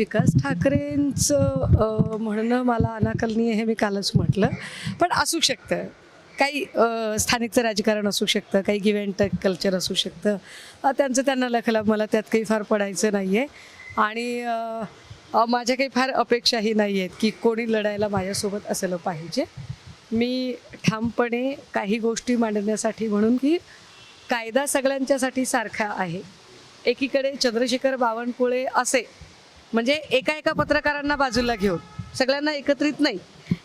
विकास ठाकरेंचं म्हणणं मला अनाकलनीय हे मी कालच म्हटलं. पण असू शकतं. काही स्थानिकचं राजकारण असू शकतं काही गिव्ह अँड टेक कल्चर असू शकतं. त्यांचं त्यांना लखला मला त्यात काही फार पडायचं नाही आहे आणि माझ्या काही फार अपेक्षाही नाही आहेत की कोणी लढायला माझ्यासोबत असलं पाहिजे. मी ठामपणे काही गोष्टी मांडण्यासाठी म्हणून की कायदा सगळ्यांच्यासाठी सारखा आहे. एकीकडे चंद्रशेखर बावनकुळे असे म्हणजे एका एका पत्रकारांना बाजूला घेऊन सगळ्यांना एकत्रित नाही.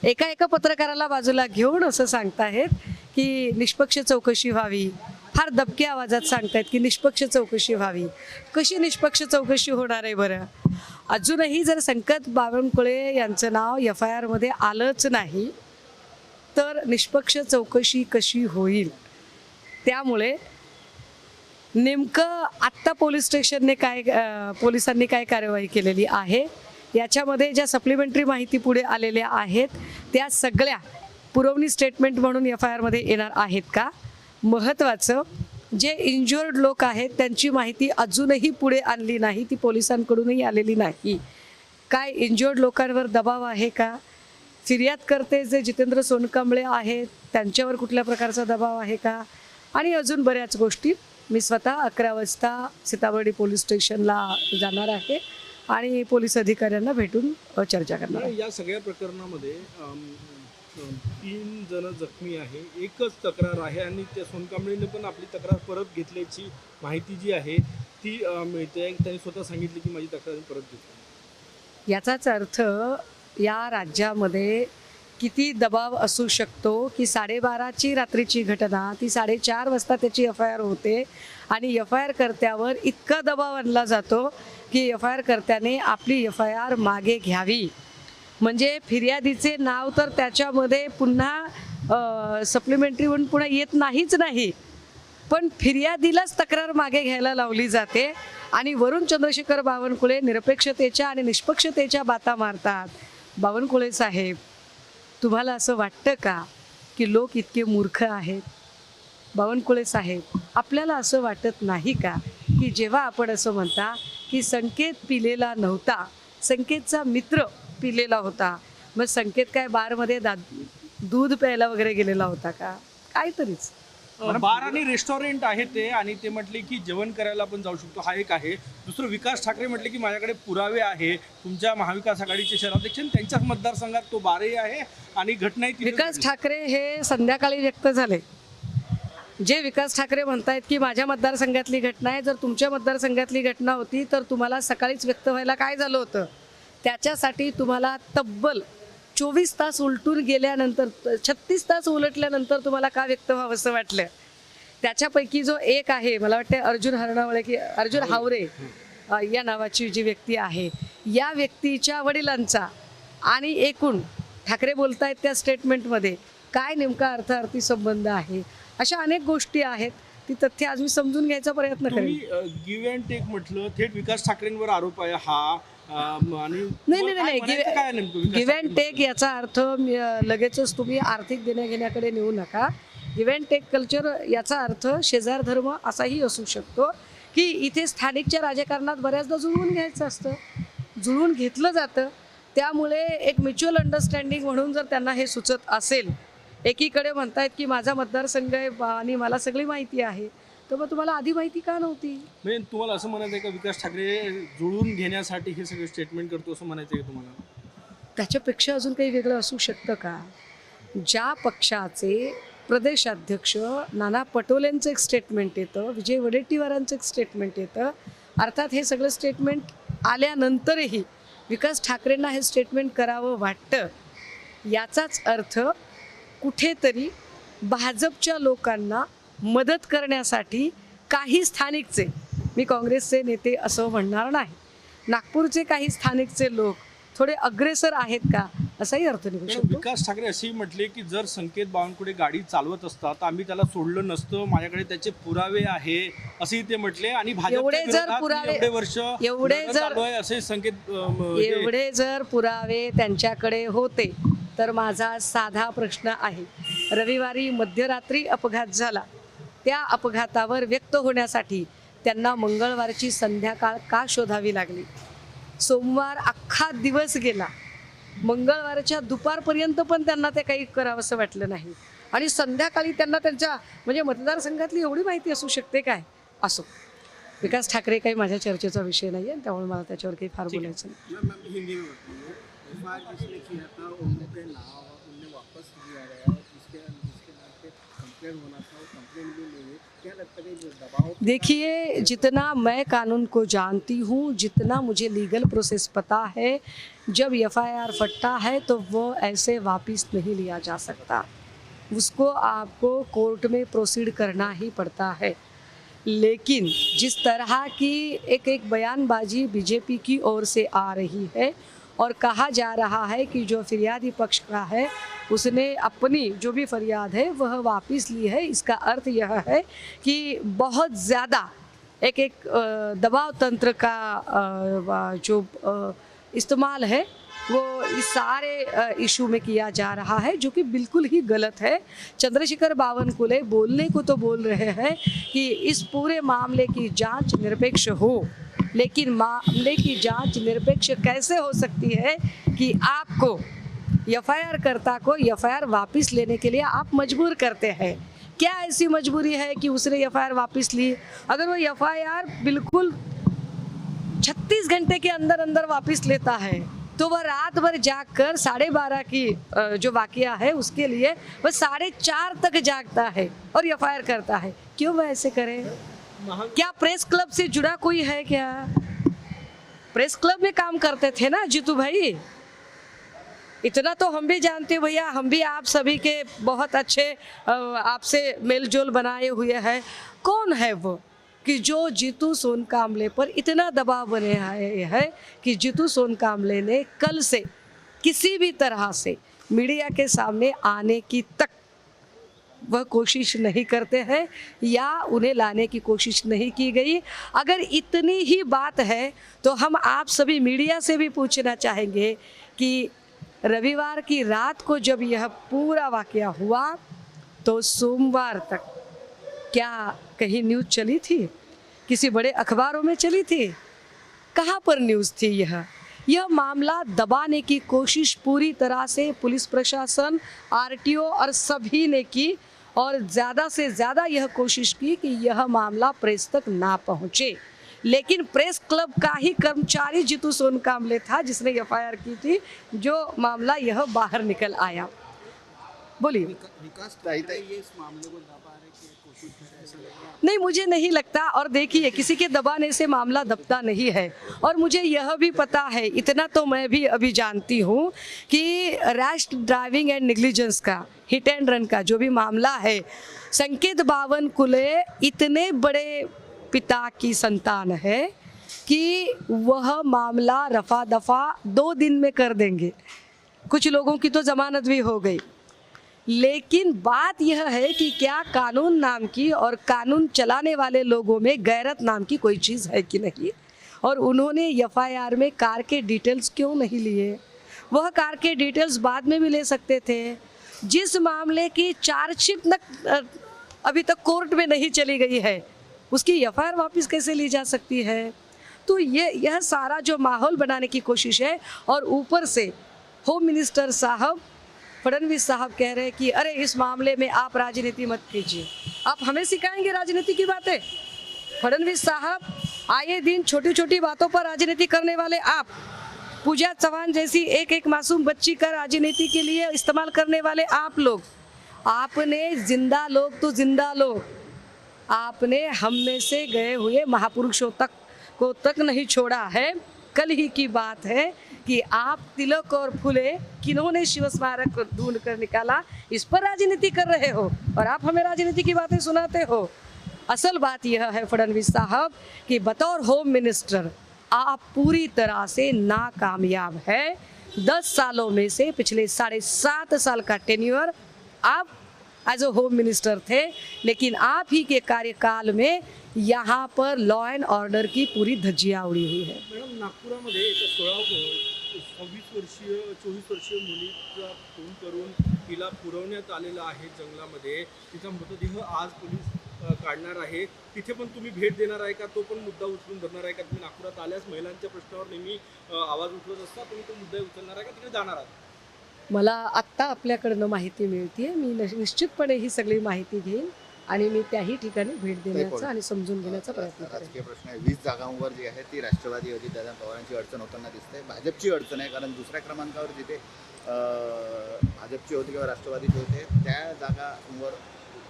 एका एका पत्रकाराला बाजूला घेऊन असं सांगताहेत की निष्पक्ष चौकशी व्हावी. फार दबक्या आवाजात सांगतायत की निष्पक्ष चौकशी व्हावी. कशी निष्पक्ष चौकशी होणार आहे बरं? अजूनही जर संकट बावनकुळे यांचं नाव एफ आय आरमध्ये आलंच नाही तर निष्पक्ष चौकशी कशी होईल? त्यामुळे नेमकं आत्ता पोलीस स्टेशनने काय पोलिसांनी काय कार्यवाही केलेली आहे? याच्यामध्ये ज्या सप्लिमेंटरी माहिती पुढे आलेल्या आहेत त्या सगळ्या पुरवणी स्टेटमेंट म्हणून एफ आय आरमध्ये येणार आहेत का? महत्त्वाचं जे इंज्युअर्ड लोक आहेत त्यांची माहिती अजूनही पुढे आणली नाही ती पोलिसांकडूनही आलेली नाही. काय इंज्युअर्ड लोकांवर दबाव आहे का? फिर्याद करते जे जितेंद्र सोनकांबळे आहेत त्यांच्यावर कुठल्या प्रकारचा दबाव आहे का? आणि अजून बऱ्याच गोष्टी मी स्वतः अकरा वाजता सीताबर्डी पोलीस स्टेशनला जाणार आहे आणि पोलीस अधिकाऱ्यांना भेटून चर्चा करणार आहे. या सगळ्या प्रकरणामध्ये तीन जण जखमी आहे. एकच तक्रार आहे आणि त्या सोनकांबळेने पण आपली तक्रार परत घेतल्याची माहिती जी आहे ती मिळते. त्यांनी स्वतः सांगितली की माझी तक्रार परत घेतली. याचाच अर्थ या राज्यामध्ये किती दबाव असू शकतो की साडेबाराची रात्रीची घटना ती साडेचार वाजता त्याची एफ आय आर होते आणि एफ आय आर कर्त्यावर इतका दबाव आणला जातो की एफ आय आर कर्त्याने आपली एफ आय आर मागे घ्यावी. म्हणजे फिर्यादीचे नाव तर त्याच्यामध्ये पुन्हा सप्लिमेंटरी म्हणून पुन्हा येत नाहीच नाही. पण फिर्यादीलाच तक्रार मागे घ्यायला लावली जाते आणि वरून चंद्रशेखर बावनकुळे निरपेक्षतेच्या आणि निष्पक्षतेच्या बाता मारतात. बावनकुळे साहेब. तुम्हाला असं वाटतं का की लोक इतके मूर्ख आहेत? बावनकुळे साहेब आपल्याला असं वाटत नाही का की जेव्हा आपण असं म्हणता की संकेत पिलेला नव्हता संकेतचा मित्र पिलेला होता मग संकेत काय बारमध्ये दा दूध प्यायला वगैरे गेलेला होता का? काहीतरीच. बार आणि रेस्टॉरंट आहे ते आणि ते म्हटले की जेवण करायला आपण जाऊ शकतो. हा एक आहे. दुसरं विकास ठाकरे म्हटले की माझ्याकडे पुरावे आहे. तुमच्या महाविकास आघाडीचे शहराध्यक्ष त्यांच्याच मतदारसंघात तो बारही आहे आणि तिथेच विकास. ठाकरे हे संध्याकाळी व्यक्त झाले. जे विकास ठाकरे म्हणतायत की माझ्या मतदारसंघातली घटना आहे. जर तुमच्या मतदारसंघातली घटना होती तर तुम्हाला सकाळीच व्यक्त व्हायला काय झालं होतं? त्याच्यासाठी तुम्हाला तब्बल चोवीस तास उलटून गेल्यानंतर छत्तीस तास उलटल्यानंतर तुम्हाला का व्यक्त व्हावं असं वाटलं? त्याच्यापैकी जो एक आहे मला वाटतं अर्जुन हरणावळे की अर्जुन हावरे या नावाची जी व्यक्ती आहे या व्यक्तीच्या वडिलांचा आणि एकूण ठाकरे बोलतायत त्या स्टेटमेंटमध्ये काय नेमका अर्थार्थी संबंध आहे? अशा अनेक गोष्टी आहेत. ती तथ्य आज मी समजून घ्यायचा प्रयत्न करेन. गिव्ह अँड टेक म्हटलं थेट विकास ठाकरेंवर आरोप आहे हा. आणि नाही नाही नाही. विकास गिव्ह अँड? टेक याचा अर्थ मी, लगेचच तुम्ही आर्थिक देण्याघेण्याकडे नेऊ नका. गिव्ह अँड टेक कल्चर याचा अर्थ शेजार धर्म असाही असू शकतो की इथे स्थानिकच्या राजकारणात बऱ्याचदा जुळवून घ्यायचं असतं. जुळवून घेतलं जातं. त्यामुळे एक म्युच्युअल अंडरस्टँडिंग म्हणून जर त्यांना हे सुचत असेल एकीकडे म्हणतायत की माझा मतदारसंघ आहे बा- आणि मला सगळी माहिती आहे. तर मग तुम्हाला आधी माहिती का नव्हती? म्हणजे तुम्हाला असं म्हणायचं आहे का विकास ठाकरे जुळवून घेण्यासाठी हे सगळे स्टेटमेंट करतो असं म्हणायचं आहे का तुम्हाला? त्याच्यापेक्षा अजून काही वेगळं असू शकतं का? ज्या पक्षाचे प्रदेशाध्यक्ष नाना पटोलेंचं एक स्टेटमेंट येतं विजय वडेट्टीवारांचं एक स्टेटमेंट येतं. अर्थात हे सगळं स्टेटमेंट आल्यानंतरही विकास ठाकरेंना हे स्टेटमेंट करावं वाटतं. याचाच अर्थ कुठेतरी भाजपच्या लोकांना मदत करण्यासाठी काही स्थानिकचे मी काँग्रेसचे नेते असं म्हणणार नाही. नागपूरचे काही स्थानिकचे लोक थोडे अग्रेसर आहेत का असाही अर्थ निघू शकतो? विकास ठाकरे असेही म्हटले की जर संकेत बावनकुळे गाडी चालवत असतात तर आम्ही त्याला सोडलं नसतं माझ्याकडे त्याचे पुरावे आहे असेही ते म्हटले. आणि एवढे जर पुरावे- एवढे वर्ष एवढे जर- असे संकेत एवढे जर पुरावे त्यांच्याकडे होते तर माझा साधा प्रश्न आहे. रविवारी मध्यरात्री अपघात झाला. त्या अपघातावर व्यक्त होण्यासाठी त्यांना मंगळवारची संध्याकाळ का शोधावी लागली? सोमवार अख्खा दिवस गेला. मंगळवारच्या दुपारपर्यंत पण त्यांना ते काही करावंसं वाटलं नाही. आणि संध्याकाळी त्यांना त्यांच्या म्हणजे मतदारसंघातली एवढी माहिती असू शकते काय? असो. विकास ठाकरे काही माझ्या चर्चेचा विषय नाही आहे त्यामुळे मला त्याच्यावर काही फार बोलायचं नाही. देखिए, जितना मैं कानून को जानती हूँ, जितना मुझे लीगल प्रोसेस पता है, जब एफ़ आई आर फटता है तो वो ऐसे वापस नहीं लिया जा सकता। उसको आपको कोर्ट में प्रोसीड करना ही पड़ता है। लेकिन जिस तरह की एक एक बयानबाजी बीजेपी की ओर से आ रही है, और कहा जा रहा है कि जो फिरियादी पक्ष का है उसने अपनी जो भी फरियाद है, वह वापस ली है। इसका अर्थ यह है कि बहुत ज़्यादा एक एक दबाव तंत्र का जो इस्तेमाल है, वो इस सारे इशू में किया जा रहा है, जो कि बिल्कुल ही गलत है। चंद्रशेखर बावनकुले बोलने को तो बोल रहे हैं कि इस पूरे मामले की जाँच निरपेक्ष हो, लेकिन मामले की जाँच निरपेक्ष कैसे हो सकती है कि आपको एफ़ करता को एफ़ वापस लेने के लिए आप मजबूर करते हैं। क्या ऐसी मजबूरी है कि उसने एफ़ वापस ली? अगर वो एफ़ बिल्कुल छत्तीस घंटे के अंदर अंदर वापस लेता है तो वह रात भर जागकर साढ़े बारह की जो वाकया है, उसके लिए वह साढ़े चार तक जागता है और एफ़ करता है। क्यों वह ऐसे करे? क्या प्रेस क्लब से जुड़ा कोई है क्या? प्रेस क्लब में काम करते थे ना जीतू भाई? इतना तो हम भी जानते भैया, हम भी आप सभी के बहुत अच्छे आपसे मेल जोल बनाए हुए हैं। कौन है वो? कि जो जीतू सोन कामले पर इतना दबाव बने आए हैं कि जीतू सोन कामले ने कल से किसी भी तरह से मीडिया के सामने आने की तक वह कोशिश नहीं करते हैं या उन्हें लाने की कोशिश नहीं की गई। अगर इतनी ही बात है तो हम आप सभी मीडिया से भी पूछना चाहेंगे कि रविवार की रात को जब यह पूरा वाकया हुआ तो सोमवार तक क्या कहीं न्यूज़ चली थी? किसी बड़े अखबारों में चली थी? कहाँ पर न्यूज़ थी यह? यह मामला दबाने की कोशिश पूरी तरह से पुलिस प्रशासन, आरटीओ और सभी ने की और ज़्यादा से ज़्यादा यह कोशिश की कि यह मामला प्रेस तक ना पहुँचे। लेकिन प्रेस क्लब का ही कर्मचारी जीतू सोन कामले था, जिसने एफ़ की थी, जो मामला यह बाहर निकल आया। बोलिए। विकास इस मामले को है नहीं, मुझे नहीं लगता, और देखिए, किसी के दबाने से मामला दबता नहीं है। और मुझे यह भी पता है, इतना तो मैं भी अभी जानती हूँ कि रैश ड्राइविंग एंड निग्लिजेंस का, हिट एंड रन का जो भी मामला है, संकेत बावन कुले इतने बड़े पिता की संतान है कि वह मामला रफा दफ़ा दो दिन में कर देंगे। कुछ लोगों की तो जमानत भी हो गई। लेकिन बात यह है कि क्या कानून नाम की और कानून चलाने वाले लोगों में गैरत नाम की कोई चीज़ है कि नहीं? और उन्होंने एफआईआर में कार के डिटेल्स क्यों नहीं लिए? वह कार के डिटेल्स बाद में भी ले सकते थे। जिस मामले की चार्जशीट तक अभी तक कोर्ट में नहीं चली गई है उसकी एफ़ वापस कैसे ली जा सकती है? तो ये, यह सारा जो माहौल बनाने की कोशिश है और ऊपर से होम मिनिस्टर साहब, फडणवीस साहब कह रहे हैं कि, अरे, इस मामले में आप राजनीति मत कीजिए। आप हमें सिखाएँगे राजनीति की बातें? फडनवीस साहब, आए दिन छोटी छोटी बातों पर राजनीति करने वाले आप, पूजा चौहान जैसी एक एक मासूम बच्ची का राजनीति के लिए इस्तेमाल करने वाले आप लोग, आपने ज़िंदा लोग तो ज़िंदा लोग। आपने हम में से गए हुए महापुरुषों तक को तक नहीं छोड़ा है। कल ही की बात है कि आप तिलक और फुले किन्होंने शिव स्मारक ढूंढ कर निकाला, इस पर राजनीति कर रहे हो और आप हमें राजनीति की बातें सुनाते हो। असल बात यह है फडणवीस साहब कि बतौर होम मिनिस्टर, आप पूरी तरह से नाकामयाब है। दस सालों में से पिछले साढ़े सात साल का टेन्यूअर आप एज अ होम मिनिस्टर थे लेकिन आप ही के कार्यकाल में यहाँ पर लॉ एंड ऑर्डर की पूरी धज्जियाँ उड़ी हुई है। मॅडम नागपुरामध्ये एका सोळा सव्वीस वर्षीय चोवीस वर्षीय मुलीचा खून करून तिला पुरवण्यात आलेला आहे जंगलामध्ये. तिचा मृतदेह आज पोलीस अ, काढणार आहे. तिथे पण तुम्ही भेट देणार आहे का? तो पण मुद्दा उचलून धरणार आहे का? तुम्ही नागपुरात आल्यास महिलांच्या प्रश्नावर नेहमी अ, आवाज उठवत असता तुम्ही तो मुद्दा उचलणार आहे का? तिकडे जाणार आहात. मला आत्ता आपल्याकडनं माहिती मिळते मी निश्चितपणे ही सगळी माहिती घेईन आणि मी त्याही ठिकाणी भेट देण्याचा आणि समजून घेण्याचा प्रयत्न राजकीय प्रश्न आहे. वीस जागांवर जी आहे ती राष्ट्रवादी अजितदादा पवारांची अडचण होताना दिसते. भाजपची अडचण आहे कारण दुसऱ्या क्रमांकावर जिथे भाजपची होती किंवा राष्ट्रवादीची होते त्या जागांवर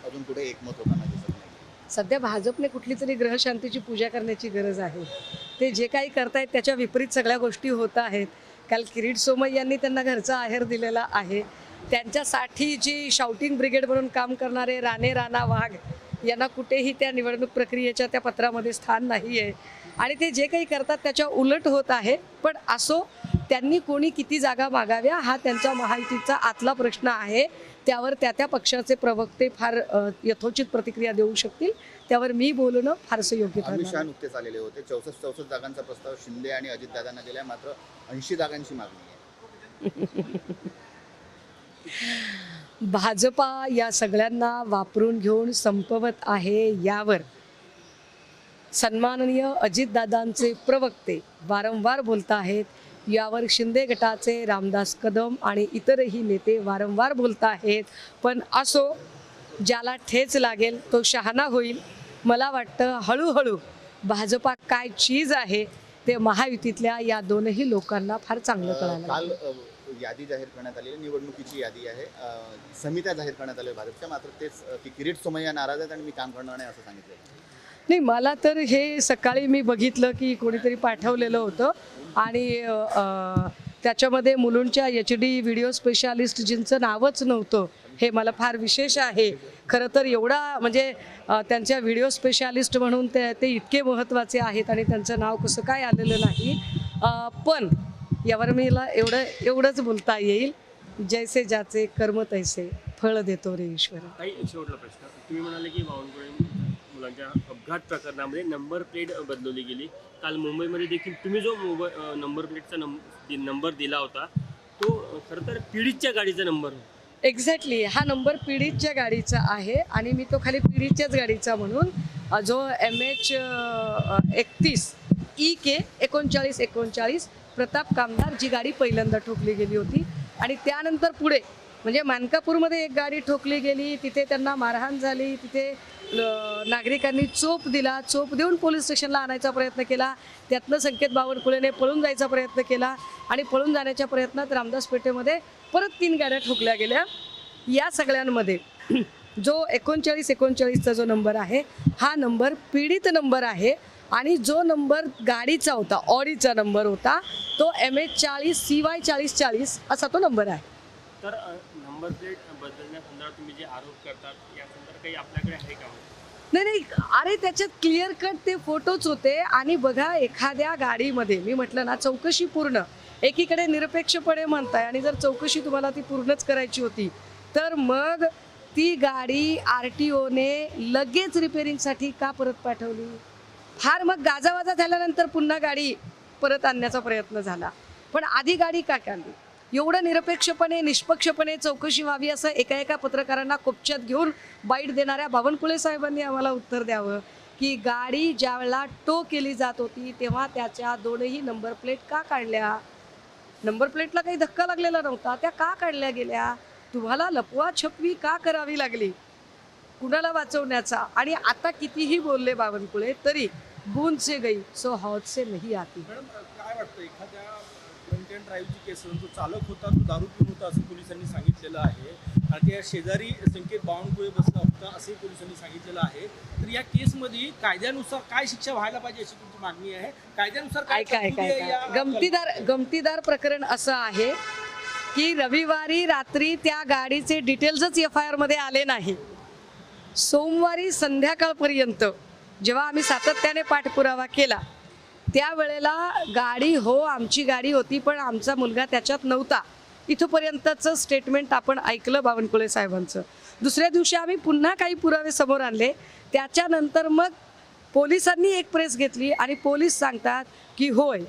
अजून कुठे एकमत होताना दिसत नाही. सध्या भाजपने कुठली तरी ग्रहशांतीची पूजा करण्याची गरज आहे. ते जे काही करतायत त्याच्या विपरीत सगळ्या गोष्टी होत आहेत. काल किरीट सोमय यांनी त्यांना घरचा आहेर दिलेला आहे. त्यांच्यासाठी जी शाउटिंग ब्रिगेड म्हणून काम करणारे राणे राणा वाघ यांना कुठेही त्या निवडणूक प्रक्रियेच्या त्या पत्रामध्ये स्थान नाही आहे आणि ते जे काही करतात त्याच्या उलट होत आहे. पण असो त्यांनी कोणी किती जागा मागाव्या हा त्यांच्या महायुतीचा आतला प्रश्न आहे. त्यावर त्या त्या पक्षाचे प्रवक्ते फार यथोचित प्रतिक्रिया देऊ शकतील. त्यावर मी बोलणं फारसं योग्य अमित ठरणार शहा. नुकतेच आलेले होते. चौसष्ट चौसष्ट जागांचा प्रस्ताव शिंदे आणि अजितदादांना दिलाय. मात्र ऐंशी जागांची मागणी आहे. भाजपा या सगळ्यांना वापरून घेऊन संपवत आहे यावर. सन्माननीय अजितदादांचे प्रवक्ते वारंवार बोलत आहेत. यावर शिंदे गटाचे रामदास कदम आणि इतरही नेते वारंवार बोलत आहेत. पण असो ज्याला ठेच लागेल तो शहाणा होईल. मला वाटतं हळूहळू भाजपा काय चीज आहे ते महायुतीतल्या या दोनही लोकांना फार चांगलं कळायला काल यादी जाहीर करण्यात आलेली निवडणुकीची यादी आहे. समित्या जाहीर करण्यात आल्या भाजपच्या मात्र तेच की किरीट सोमय्या नाराज आहेत आणि मी काम करणार नाही असं सांगितलं नाही मला तर हे सकाळी मी बघितलं की कोणीतरी पाठवलेलं होतं आणि त्याच्यामध्ये मुलुंडच्या एच डी व्हिडिओ स्पेशालिस्टजींचं नावच नव्हतं हे मला फार विशेष आहे. खरं तर एवढा म्हणजे त्यांच्या व्हिडिओ स्पेशालिस्ट म्हणून ते ते इतके महत्त्वाचे आहेत आणि त्यांचं नाव कसं काय आलेलं नाही. पण यावर मीला एवढं एवढंच बोलता येईल. जैसे ज्याचे कर्म तैसे फळ देतो रे ईश्वर. काही शेवटला प्रश्न? तुम्ही म्हणाले की मुलांच्या अपघात प्रकरणामध्ये नंबर प्लेट बदलवली गेली. काल मुंबईमध्ये देखील तुम्ही जो मोबाईल नंबर प्लेटचा नंबर दिला होता तो खरं तर पीडितच्या गाडीचा नंबर होता. एक्झॅक्टली हा नंबर पीडितच्या गाडीचा आहे आणि मी तो खाली पीडितच्याच गाडीचा म्हणून जो एम एच एकतीस ई के एकोणचाळीस एकोणचाळीस प्रताप कामदार जी गाडी पहिल्यांदा ठोकली गेली होती. आणि त्यानंतर पुढे म्हणजे मानकापूरमध्ये एक गाडी ठोकली गेली तिथे त्यांना मारहाण झाली तिथे नागरिकांनी चोप दिला चोप देऊन पोलीस स्टेशनला आणायचा प्रयत्न केला त्यातनं संकेत बावनकुळेने पळून जायचा प्रयत्न केला आणि पळून जाण्याच्या प्रयत्नात रामदास पेठेमध्ये परत तीन गाड्या ठोकल्या गेल्या. या सगळ्यांमध्ये जो एकोणचाळीस एकोणचाळीसचा जो नंबर आहे हा नंबर पीडित नंबर आहे आणि जो नंबर गाडीचा होता ऑडीचा नंबर होता तो एम एच चाळीस सी वाय चाळीस चाळीस असा तो नंबर आहे. तर नंबर प्लेट बदलण्यासंदर्भात तुम्ही जे आरोप करतात या संदर्भात काही आपल्याकडे आहे का? नाही नाही अरे त्याच्यात क्लिअर कट ते फोटोच होते आणि बघा एखाद्या गाडीमध्ये मी म्हटलं ना चौकशी पूर्ण. एकीकडे निरपेक्षपणे म्हणताय आणि जर चौकशी तुम्हाला ती पूर्णच करायची होती तर मग ती गाडी आर टी ओने लगेच रिपेरिंगसाठी का परत पाठवली? फार मग गाजावाजा झाल्यानंतर पुन्हा गाडी परत आणण्याचा प्रयत्न झाला. पण आधी गाडी का काढली एवढं निरपेक्षपणे निष्पक्षपणे चौकशी व्हावी असं एका एका पत्रकारांना कोपच्यात घेऊन बाईट देणाऱ्या बावनकुळे साहेबांनी आम्हाला उत्तर द्यावं की गाडी ज्यावेळेला टो केली जात होती तेव्हा त्याच्या दोनही नंबर प्लेट का काढल्या? नंबर प्लेटला काही धक्का लागलेला नव्हता. त्या का काढल्या गेल्या? तुम्हाला लपवा छपवी का करावी लागली? कुणाला वाचवण्याचा? आणि आता कितीही बोलले बावनकुळे तरी बूंद से गई सो हौद से नाही आती. काय वाटतं? एखाद्या ड्रंक ड्राईव्हची केस जो चालक होता तो दारू पिऊन होता असं पोलिसांनी सांगितलेलं आहे. आणि त्या शेजारी संकेत बावनकुळे बसला होता असंही पोलिसांनी सांगितलेलं आहे. तर या केसमध्ये कायद्यानुसार काय शिक्षा व्हायला पाहिजे अशी तुमची मागणी आहे? कायद्यानुसार काय ऐका ऐका तरतुदी आहे ऐका. या- गमतीदार गमतीदार प्रकरण असं आहे की रविवारी रात्री त्या गाडीचे डिटेल्सच एफ आय आरमध्ये आले नाही. सोमवारी संध्याकाळपर्यंत जेव्हा आम्ही सातत्याने पाठपुरावा केला त्यावेळेला गाडी हो आमची गाडी होती पण आमचा मुलगा त्याच्यात नव्हता. इथंपर्यंतचं स्टेटमेंट आपण ऐकलं बावनकुळे साहेबांचं. दुसऱ्या दिवशी आम्ही पुन्हा काही पुरावे समोर आणले. त्याच्यानंतर मग पोलिसांनी एक प्रेस घेतली आणि पोलीस सांगतात की होय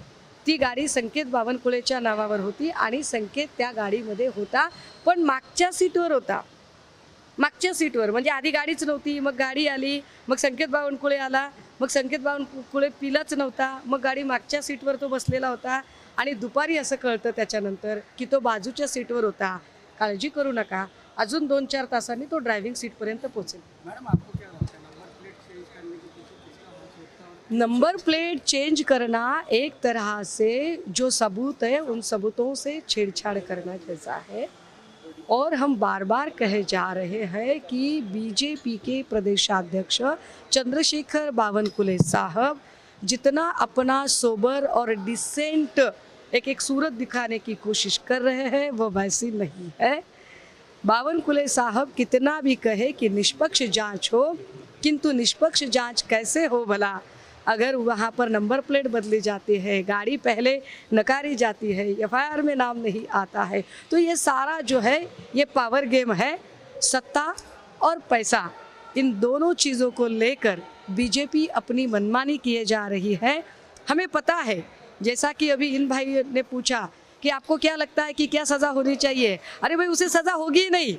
ती गाडी संकेत बावनकुळेच्या नावावर होती आणि संकेत त्या गाडीमध्ये होता पण मागच्या सीटवर होता. मागच्या सीटवर म्हणजे आधी गाडीच नव्हती मग गाडी आली मग संकेत बावनकुळे आला मग संकेत बावनकुळे पिलाच नव्हता मग गाडी मागच्या सीटवर तो बसलेला होता आणि दुपारी असं कळतं त्याच्यानंतर की तो बाजूच्या सीटवर होता. काळजी करू नका. अजून दोन चार तासांनी तो ड्रायव्हिंग सीटपर्यंत पोहोचेल. मैडम आपको क्या लगता है नंबर प्लेट चेंज करने के पीछे किसका हाथ होता नंबर प्लेट चेंज करना एक तरह से जो सबूत है उन सबूतों से छेड़छाड़ करना जैसा है। और हम बार बार कहे जा रहे हैं कि बीजेपी के प्रदेशाध्यक्ष चंद्रशेखर बावनकुले साहब जितना अपना सोबर और डिसेंट एक एक सूरत दिखाने की कोशिश कर रहे हैं वह वैसी नहीं है। बावनकुले साहब कितना भी कहे कि निष्पक्ष जाँच हो, किंतु निष्पक्ष जाँच कैसे हो भला? अगर वहाँ पर नंबर प्लेट बदली जाती है, गाड़ी पहले नकारी जाती है, एफआईआर में नाम नहीं आता है तो ये सारा जो है, ये पावर गेम है, सत्ता और पैसा। इन दोनों चीज़ों को लेकर बीजेपी अपनी मनमानी किए जा रही है। हमें पता है, जैसा कि अभी इन भाई ने पूछा कि आपको क्या लगता है कि क्या सज़ा होनी चाहिए? अरे भाई उसे सज़ा होगी ही नहीं।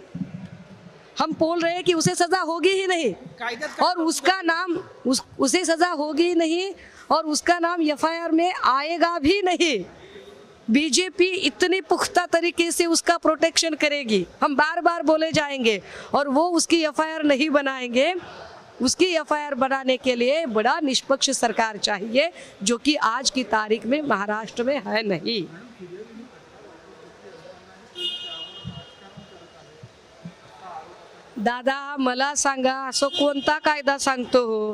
हम बोल रहे हैं कि उसे सज़ा होगी ही नहीं। और उसका नाम उस उसे सज़ा होगी नहीं और उसका नाम एफआईआर में आएगा भी नहीं। बीजेपी इतनी पुख्ता तरीके से उसका प्रोटेक्शन करेगी। हम बार बार बोले जाएँगे और वो उसकी एफआईआर नहीं बनाएँगे। उसकी एफआईआर बनाने के लिए बड़ा निष्पक्ष सरकार चाहिए जो कि आज की तारीख में महाराष्ट्र में है नहीं। दादा मला सांगा असं कोणता कायदा सांगतो हो?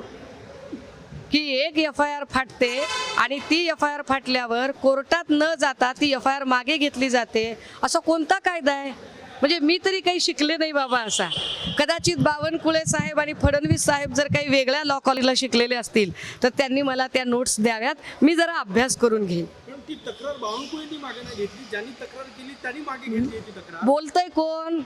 की एक एफ आय आर फाटते आणि ती एफ आय आर फाटल्यावर कोर्टात न जाता ती एफ आय आर मागे घेतली जाते. असा कोणता कायदा आहे? म्हणजे मी तरी काही शिकले नाही बाबा असा. कदाचित बावनकुळे साहेब आणि फडणवीस साहेब जर काही वेगळ्या लॉ कॉलेजला शिकलेले असतील तर त्यांनी मला त्या नोट्स द्याव्यात. मी जरा अभ्यास करून घेईन. तक्रार बावनकुळेंनी मागे नाही घेतली. ज्यांनी तक्रार केली त्यांनी मागे घेतली बोलतय कोण?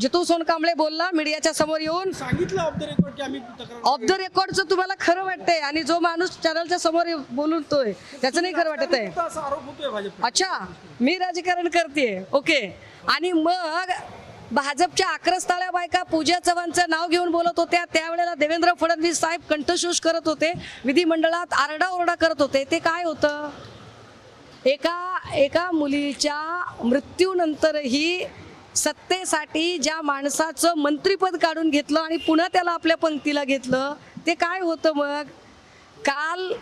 जितू सोनकांबळे बोलला मीडियाच्या समोर येऊन. सांगितलं ऑफ द रेकॉर्ड की आम्ही तक्रार ऑफ द रेकॉर्डचं तुम्हाला खरं वाटतंय आणि जो माणूस चॅनलच्या समोर बोलतोय त्याचं नाही खरं वाटत आहे असा आरोप होतोय भाजप अच्छा मी राजकारण करते ओके. आणि मग भाजपच्या अक्रस्ताळ्या बायका पूजा चव्हाणचं नाव घेऊन बोलत होत्या. त्यावेळेला देवेंद्र फडणवीस साहेब कंठशोष करत होते. विधिमंडळात आरडाओरडा करत होते. ते काय होतं? एका एका मुलीच्या मृत्यूनंतरही सत्तेसाठी ज्या माणसाचं मंत्रीपद काढून घेतलं आणि पुन्हा त्याला आपल्या पंक्तीला घेतलं ते काय होतं मग? काल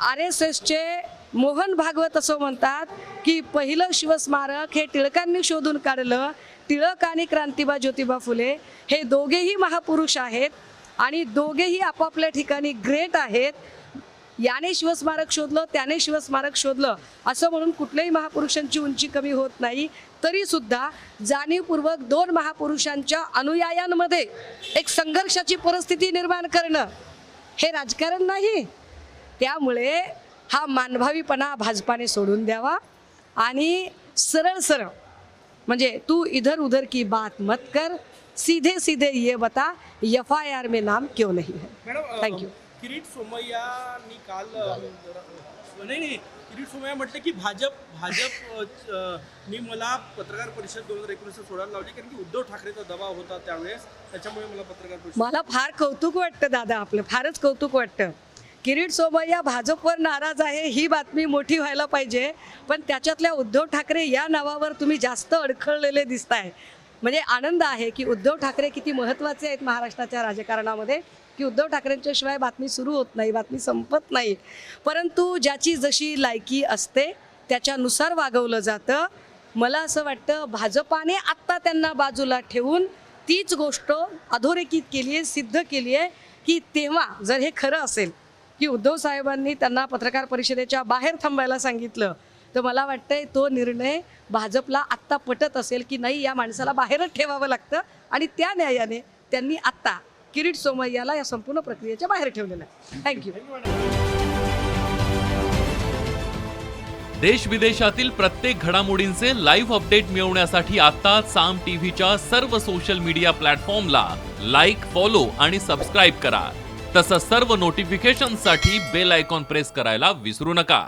आर एस एसचे मोहन भागवत असं म्हणतात की पहिलं शिवस्मारक हे टिळकांनी शोधून काढलं टिळक आणि क्रांतिबा ज्योतिबा फुले हे दोघेही महापुरुष आहेत आणि दोघेही आपापल्या ठिकाणी ग्रेट आहेत. याने शिवस्मारक शोधलं त्याने शिवस्मारक शोधलं असं म्हणून कुठल्याही महापुरुषांची उंची कमी होत नाही. तरी सुद्धा जाणीवपूर्वक दोन महापुरुषांच्या अनुयायांमध्ये एक संघर्षाची परिस्थिती निर्माण करणं हे राजकारण नाही त्यामुळे हा मानभावीपणा भाजपाने सोडून द्यावा आणि सरळ सरळ म्हणजे तू इधर उधर की बात मत कर सीधे सीधे ये बता एफ आई आर में नाम क्यों नहीं है. किरीट सोमय्यांनी काल नाही नाही म्हटलं की भाजप भाजप मी मला पत्रकार परिषद दोन हजार एकोणीसला सोडायला लावली कारण की उद्धव ठाकरेचा दबाव होता त्यावेळेस. त्याच्यामुळे मला पत्रकार परिषद मला फार कौतुक वाटतं दादा आपलं फारच कौतुक वाटतं. किरीट सोमय्या भाजपवर नाराज आहे ही बातमी मोठी व्हायला पाहिजे. पण त्याच्यातल्या उद्धव ठाकरे या नावावर तुम्ही जास्त अडखळलेले दिसताय. म्हणजे आनंद आहे की उद्धव ठाकरे किती महत्त्वाचे आहेत महाराष्ट्राच्या राजकारणामध्ये. की उद्धव ठाकरेंच्या शिवाय बातमी सुरू होत नाही बातमी संपत नाही. परंतु ज्याची जशी लायकी असते त्याच्यानुसार वागवलं जातं. मला असं वाटतं भाजपाने आत्ता त्यांना बाजूला ठेवून तीच गोष्ट अधोरेखित केली आहे सिद्ध केली आहे की तेव्हा जर हे खरं असेल की उद्धव साहेबांनी त्यांना पत्रकार परिषदेच्या बाहेर थांबायला सांगितलं तर मला वाटतंय तो निर्णय भाजपला आत्ता पटत असेल की नाही या माणसाला बाहेरच ठेवावं लागतं आणि त्या न्यायाने त्यांनी आत्ता किरीट सोमय्याला या संपूर्ण प्रक्रियेच्या बाहेर ठेवलेलं आहे. थँक्यू देश विदेशातील प्रत्येक घडामोडींचे लाईव्ह अपडेट मिळवण्यासाठी आता साम टीव्हीच्या सर्व सोशल मीडिया प्लॅटफॉर्मला लाईक फॉलो आणि सबस्क्राईब करा. तसंच सर्व नोटिफिकेशनसाठी बेल आयकॉन प्रेस करायला विसरू नका.